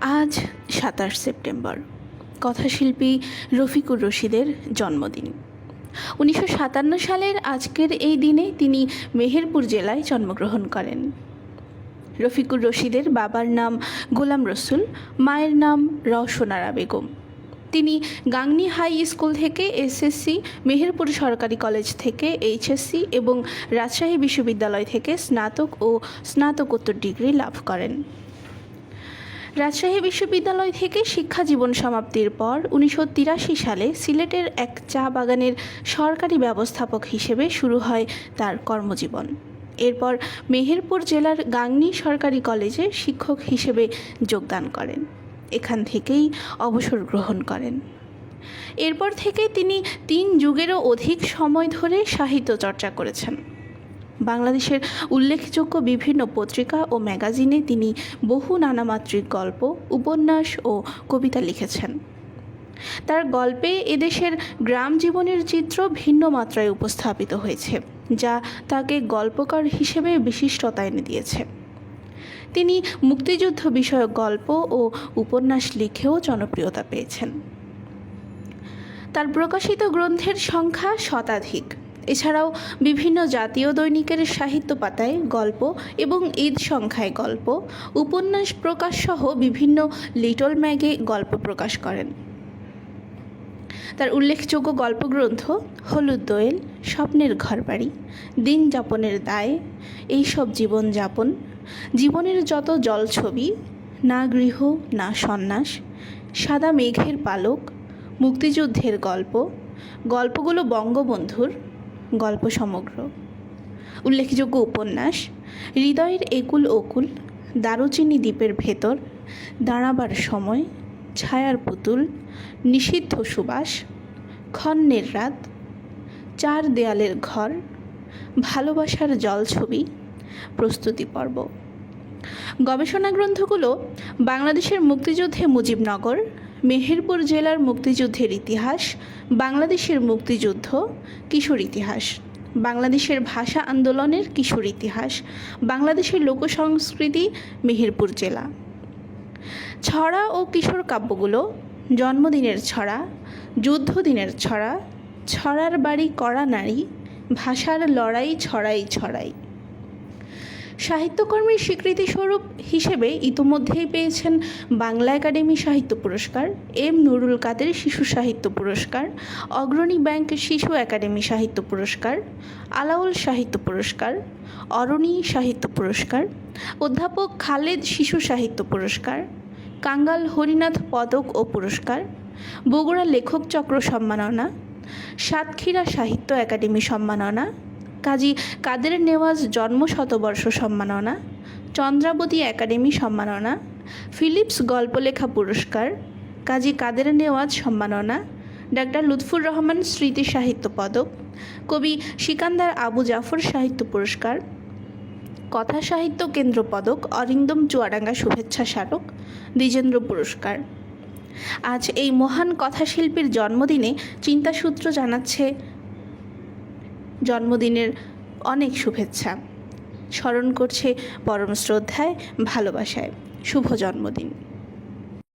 আজ সাতাশ সেপ্টেম্বর। কথাশিল্পী রফিকুর রশিদের জন্মদিন। উনিশশো সাতান্ন সালের আজকের এই দিনে তিনি মেহেরপুর জেলায় জন্মগ্রহণ করেন। রফিকুর রশিদের বাবার নাম গোলাম রসুল, মায়ের নাম রওশনারা বেগম। তিনি গাংনী হাই স্কুল থেকে এসএসসি মেহেরপুর সরকারি কলেজ থেকে এইচএসসি এবং রাজশাহী বিশ্ববিদ্যালয় থেকে স্নাতক ও স্নাতকোত্তর ডিগ্রি লাভ করেন। রাজশাহী বিশ্ববিদ্যালয় থেকে শিক্ষা জীবন সমাপ্তির পর উনিশশো তিরাশি সালে সিলেটের এক চা বাগানের সরকারি ব্যবস্থাপক হিসেবে শুরু হয় তার কর্মজীবন। এরপর মেহেরপুর জেলার গাংনী সরকারি কলেজে শিক্ষক হিসেবে যোগদান করেন। এখান থেকেই অবসর গ্রহণ করেন। এরপর থেকে তিনি তিন যুগেরও অধিক সময় ধরে সাহিত্য চর্চা করেছেন। বাংলাদেশের উল্লেখযোগ্য বিভিন্ন পত্রিকা ও ম্যাগাজিনে তিনি বহু নানামাত্রিক গল্প, উপন্যাস ও কবিতা লিখেছেন। তার গল্পে এদেশের গ্রাম জীবনের চিত্র ভিন্ন মাত্রায় উপস্থাপিত হয়েছে, যা তাকে গল্পকার হিসেবে বিশিষ্টতা এনে দিয়েছে। তিনি মুক্তিযুদ্ধ বিষয়ক গল্প ও উপন্যাস লিখেও জনপ্রিয়তা পেয়েছেন। তার প্রকাশিত গ্রন্থের সংখ্যা শতাধিক। এছাড়াও বিভিন্ন জাতীয় দৈনিকের সাহিত্য পাতায় গল্প এবং ঈদ সংখ্যায় গল্প, উপন্যাস প্রকাশ সহ বিভিন্ন লিটল ম্যাগে গল্প প্রকাশ করেন। তার উল্লেখযোগ্য গল্পগ্রন্থ হলুদ দোয়েল, স্বপ্নের ঘরবাড়ি, দিন যাপনের দায় এইসব জীবনযাপন জীবনের যত জলছবি না গৃহ, না সন্ন্যাস, সাদা মেঘের পালক, মুক্তিযুদ্ধের গল্প, গল্পগুলো বঙ্গবন্ধুর গল্প সমগ্র। উল্লেখযোগ্য উপন্যাস, হৃদয়ের একুল ওকুল দারুচিনি দ্বীপের ভেতর, দাঁড়াবার সময়, ছায়ার পুতুল, নিষিদ্ধ সুবাস, খন্নের রাত, চার দেয়ালের ঘর, ভালোবাসার জলছবি, প্রস্তুতি পর্ব। গবেষণা গ্রন্থগুলো বাংলাদেশের মুক্তিযুদ্ধে মুজিবনগর মেহেরপুর জেলার মুক্তিযুদ্ধের ইতিহাস, বাংলাদেশের মুক্তিযুদ্ধ, কিশোর ইতিহাস। বাংলাদেশের ভাষা আন্দোলনের কিশোর ইতিহাস। বাংলাদেশের লোকসংস্কৃতি, মেহেরপুর জেলা। ছড়া ও কিশোর কাব্যগুলো, জন্মদিনের ছড়া, যুদ্ধদিনের ছড়া, ছড়ার বাড়ি কড়া নারী, ভাষার লড়াই ছড়াই ছড়াই। সাহিত্যকর্মের স্বীকৃতিস্বরূপ হিসেবে ইতোমধ্যেই পেয়েছেন বাংলা একাডেমি সাহিত্য পুরস্কার, এম নুরুল কাদের শিশু সাহিত্য পুরস্কার, অগ্রণী ব্যাংক শিশু একাডেমি সাহিত্য পুরস্কার, আলাউল সাহিত্য পুরস্কার, অরণি সাহিত্য পুরস্কার, অধ্যাপক খালেদ শিশু সাহিত্য পুরস্কার, কাঙ্গাল হরিনাথ পদক ও পুরস্কার, বগুড়া লেখক চক্র সম্মাননা, সাতক্ষীরা সাহিত্য একাডেমি সম্মাননা কাজী কাদের নেওয়াজ জন্ম শতবর্ষ সম্মাননা, চন্দ্রাবতী একাডেমি সম্মাননা, ফিলিপস গল্পলেখা পুরস্কার, কাজী কাদের নেওয়াজ সম্মাননা, ডাক্তার লুৎফুর রহমান স্মৃতি সাহিত্য পদক, কবি সিকান্দার আবু জাফর সাহিত্য পুরস্কার, কথা সাহিত্য কেন্দ্র পদক, অরিন্দম চুয়াডাঙ্গা শুভেচ্ছা স্মারক, দ্বিজেন্দ্র পুরস্কার। আজ এই মহান কথাশিল্পীর জন্মদিনে চিন্তাসূত্র জানাচ্ছে জন্মদিনের অনেক শুভেচ্ছা। স্মরণ করছে পরম শ্রদ্ধায় ভালোবাসায়। শুভ জন্মদিন।